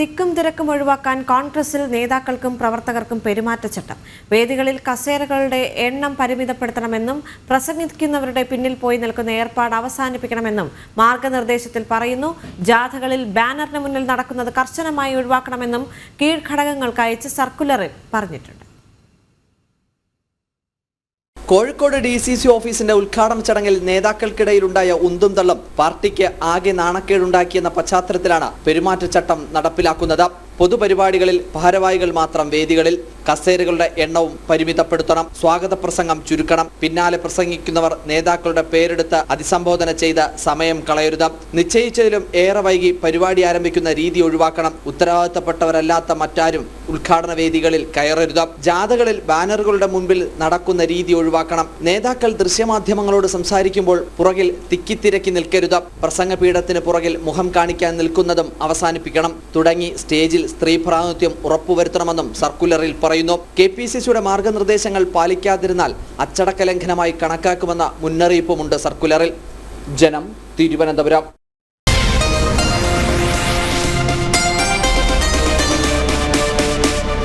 തിക്കും തിരക്കും ഒഴിവാക്കാൻ കോൺഗ്രസിൽ നേതാക്കൾക്കും പ്രവർത്തകർക്കും പെരുമാറ്റച്ചട്ടം. വേദികളിൽ കസേരകളുടെ എണ്ണം പരിമിതപ്പെടുത്തണമെന്നും പ്രസംഗിക്കുന്നവരുടെ പിന്നിൽ പോയി നിൽക്കുന്ന ഏർപ്പാട് അവസാനിപ്പിക്കണമെന്നും മാർഗനിർദ്ദേശത്തിൽ പറയുന്നു. ജാഥകളിൽ ബാനറിന് മുന്നിൽ നടക്കുന്നത് കർശനമായി ഒഴിവാക്കണമെന്നും കീഴ്ഘടകങ്ങൾക്ക് അയച്ച് സർക്കുലറിൽ പറഞ്ഞിട്ടുണ്ട്. കോഴിക്കോട് ഡി സി സി ഓഫീസിന്റെ ഉദ്ഘാടന ചടങ്ങിൽ നേതാക്കൾക്കിടയിലുണ്ടായ ഉന്തും തള്ളും പാർട്ടിക്ക് ആകെ നാണക്കേടുണ്ടാക്കിയെന്ന പശ്ചാത്തലത്തിലാണ് പെരുമാറ്റച്ചട്ടം നടപ്പിലാക്കുന്നത്. പൊതുപരിപാടികളിൽ ഭാരവാഹികൾ മാത്രം വേദികളിൽ കസേരകളുടെ എണ്ണവും പരിമിതപ്പെടുത്തണം സ്വാഗത പ്രസംഗം ചുരുക്കണം പിന്നാലെ പ്രസംഗിക്കുന്നവർ നേതാക്കളുടെ പേരെടുത്ത് അതിസംബോധന ചെയ്ത് സമയം കളയരുത്. നിശ്ചയിച്ചതിലും ഏറെ വൈകി പരിപാടി ആരംഭിക്കുന്ന രീതി ഒഴിവാക്കണം. ഉത്തരവാദിത്തപ്പെട്ടവരല്ലാത്ത മറ്റാരും ഉദ്ഘാടന വേദികളിൽ കയറരുത്. ജാഥകളിൽ ബാനറുകളുടെ മുൻപിൽ നടക്കുന്ന രീതി ഒഴിവാക്കണം. നേതാക്കൾ ദൃശ്യമാധ്യമങ്ങളോട് സംസാരിക്കുമ്പോൾ പുറകിൽ തിക്കിത്തിരക്കി നിൽക്കരുത്. പ്രസംഗപീഠത്തിന് പുറകിൽ മുഖം കാണിക്കാൻ നിൽക്കുന്നതും അവസാനിപ്പിക്കണം. തുടങ്ങി സ്റ്റേജിൽ സ്ത്രീ പ്രാതിനിധ്യം ഉറപ്പുവരുത്തണമെന്നും സർക്കുലറിൽ പറയുന്നു. കെ പി സി സിയുടെ മാർഗനിർദ്ദേശങ്ങൾ പാലിക്കാതിരുന്നാൽ അച്ചടക്ക ലംഘനമായി കണക്കാക്കുമെന്ന മുന്നറിയിപ്പുമുണ്ട് സർക്കുലറിൽ. ജനം തിരുവനന്തപുരം.